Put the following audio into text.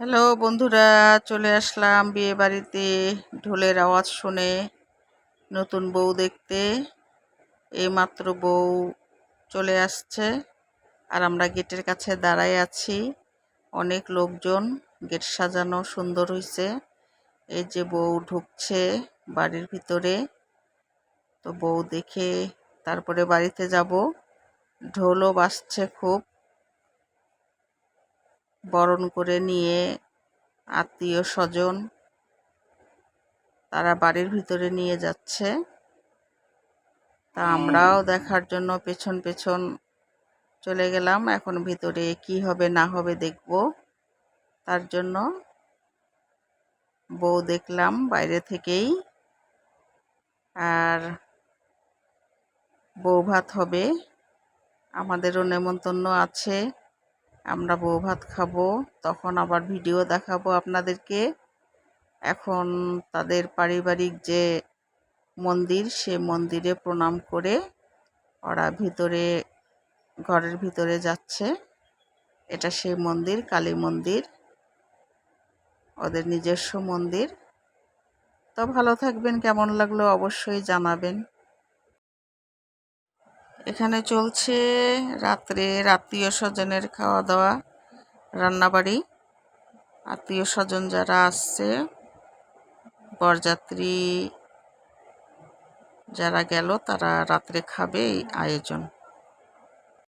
Hello বন্ধুরা, চলে আসলাম বিয়ে বাড়িতে ঢোলের আওয়াজ শুনে নতুন বউ দেখতে। এইমাত্র বউ চলে আসছে আর আমরা গেটের কাছে দাঁড়ায় আছি। অনেক লোকজন, গেট সাজানো সুন্দর হয়েছে এই যে বউ ঢুকছে বাড়ির ভিতরে। তো বউ দেখে তারপরে বাড়িতে যাব। ঢোলও বাজছে খুব। বরণ করে নিয়ে আত্মীয় স্বজন তারা বাড়ির ভিতরে নিয়ে যাচ্ছে। তা আমরাও দেখার জন্য পেছন পেছন চলে গেলাম। এখন ভিতরে কি হবে না হবে দেখব। তার জন্য বউ দেখলাম বাইরে থেকেই। আর বউ ভাত হবে। আমাদেরও নেমন্তন্ন আছে। আমরা বউ ভাত খাব, তখন আবার ভিডিও দেখাবো আপনাদেরকে। এখন তাদের পারিবারিক যে মন্দির, সে মন্দিরে প্রণাম করে ওরা ভিতরে, ঘরের ভিতরে যাচ্ছে। এটা সেই মন্দির, কালী মন্দির, ওদের নিজস্ব মন্দির। তো ভালো থাকবেন, কেমন লাগল অবশ্যই জানাবেন। এখানে চলছে রাত্রে আত্মীয় স্বজনের খাওয়া দাওয়া রান্নাবাড়ি। আত্মীয় স্বজন যারা আসছে, বরযাত্রী যারা গেল, তারা রাত্রে খাবে এই আয়োজন।